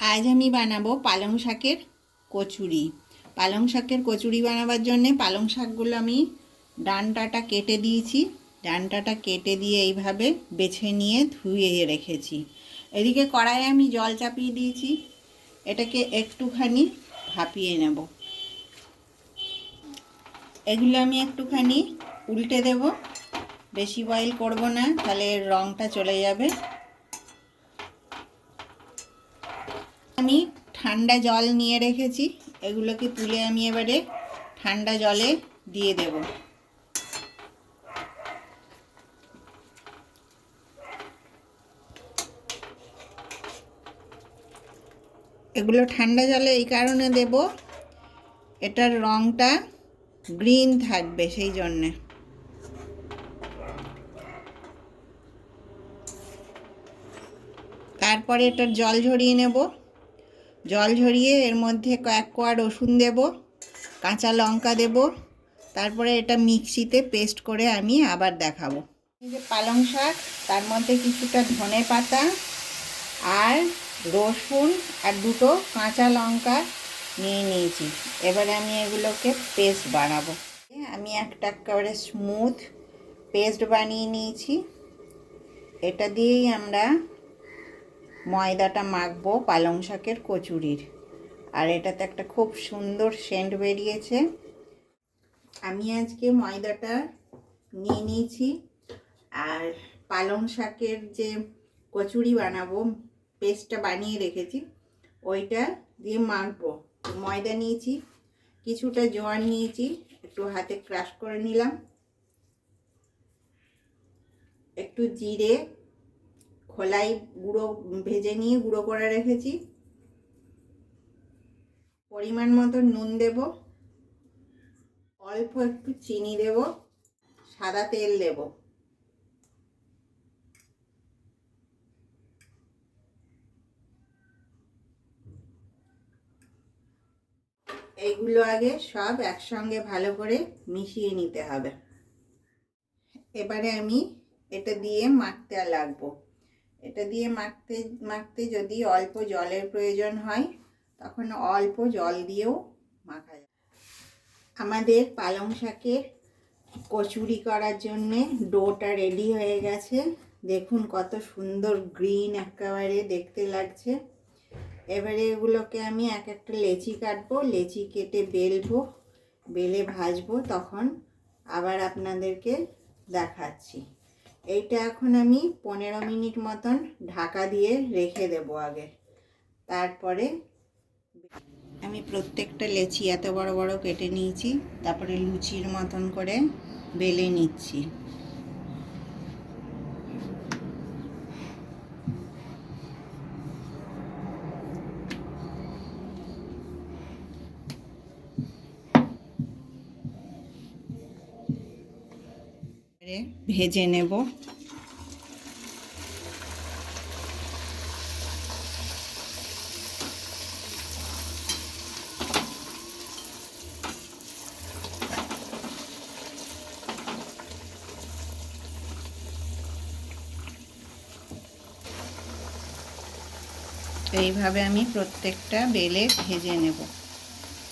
আজ আমি বানাবো পালং শাকের কচুরি। পালং শাকের কচুরি বানাবার জন্যে পালং শাকগুলো আমি ডানটাটা কেটে দিয়েছি। ডানটাটা কেটে দিয়ে এইভাবে বেছে নিয়ে ধুয়ে রেখেছি। এদিকে কড়াইয়ে আমি জল চাপিয়ে দিয়েছি। এটাকে একটুখানি ভাপিয়ে নেব। এগুলো আমি একটুখানি উল্টে দেব। বেশি বয়েল করব না, তাহলে রঙটা চলে যাবে আমি ঠান্ডা জল নিয়ে রেখেছি। এগুলোকে তুলে আমি এবারে ঠান্ডা জলে দিয়ে দেব। এগুলো ঠান্ডা জলে এই কারণে দেব, এটার রঙটা গ্রিন থাকবে সেই জন্যে। তারপরে এটার জল ঝরিয়ে নেব। জল ঝরিয়ে এর মধ্যে কয়েক কোয়া রসুন দেব, কাঁচা লঙ্কা দেব, তারপরে এটা মিক্সিতে পেস্ট করে আমি আবার দেখাবো। যে পালং শাক, তার মধ্যে কিছুটা ধনে পাতা আর রসুন আর দুটো কাঁচা লঙ্কা নিয়ে নিয়েছি। এবারে আমি এগুলোকে পেস্ট বানাবো। আমি একটা একেবারে স্মুথ পেস্ট বানিয়ে নিয়েছি। এটা দিয়েই আমরা ময়দাটা মাখবো পালং শাকের কচুরির। আর এটাতে একটা খুব সুন্দর সেন্ট বেরিয়েছে। আমি আজকে ময়দাটা নিয়ে নিয়েছি। আর পালং শাকের যে কচুরি বানাবো, পেস্টটা বানিয়ে রেখেছি, ওইটা দিয়ে মাখবো। ময়দা নিয়েছি, কিছুটা জোয়ার নিয়েছি, একটু হাতে ক্রাশ করে নিলাম। একটু জিরে খোলাই গুঁড়ো, ভেজে নিয়ে গুঁড়ো করে রেখেছি। পরিমাণ মতো নুন দেব। অল্প একটু চিনি দেব। সাদা তেল দেব। এইগুলো আগে সব একসঙ্গে ভালো করে মিশিয়ে নিতে হবে। এবারে আমি এটা দিয়ে মাখতে লাগবো। এটা দিয়ে মাখতে মাখতে যদি অল্প জলের প্রয়োজন হয়, তখন অল্প জল দিয়েও মাখা যায়। আমাদের পালং শাকের কচুরি করার জন্যে ডোটা রেডি হয়ে গেছে। দেখুন কত সুন্দর গ্রিন একেবারে দেখতে লাগছে। এবারে এগুলোকে আমি এক একটা লেচি কাটবো, লেচি কেটে বেলবো, বেলে ভাজবো, তখন আবার আপনাদেরকে দেখাচ্ছি। এইটা এখন আমি পনেরো মিনিট মতন ঢাকা দিয়ে রেখে দেব আগে। তারপরে আমি প্রত্যেকটা লেচি এত বড় বড় কেটে নিয়েছি, তারপরে লুচির মতন করে বেলে নিচ্ছি। ভেজে নেব। এইভাবে আমি প্রত্যেকটা বেলে ভেজে নেব।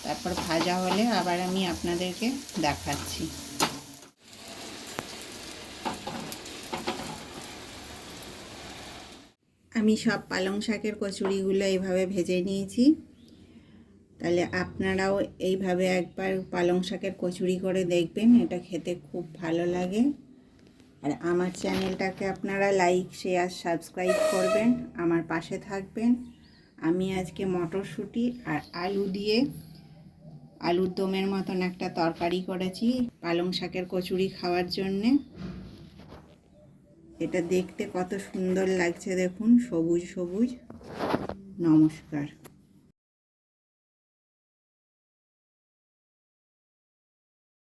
তারপর ভাজা হলে আবার আমি আপনাদেরকে দেখাচ্ছি। আমি সব পালং শাকের কচুরিগুলো এইভাবে ভেজে নিয়েছি। তাহলে আপনারাও এইভাবে একবার পালং শাকের কচুরি করে দেখবেন, এটা খেতে খুব ভালো লাগে। আর আমার চ্যানেলটাকে আপনারা লাইক, শেয়ার, সাবস্ক্রাইব করবেন, আমার পাশে থাকবেন। আমি আজকে মটরশুঁটি আর আলু দিয়ে আলুর দমের মতন একটা তরকারি করেছি পালং শাকের কচুরি খাওয়ার জন্যে। এটা দেখতে কত সুন্দর লাগছে দেখুন সবুজ সবুজ। নমস্কার।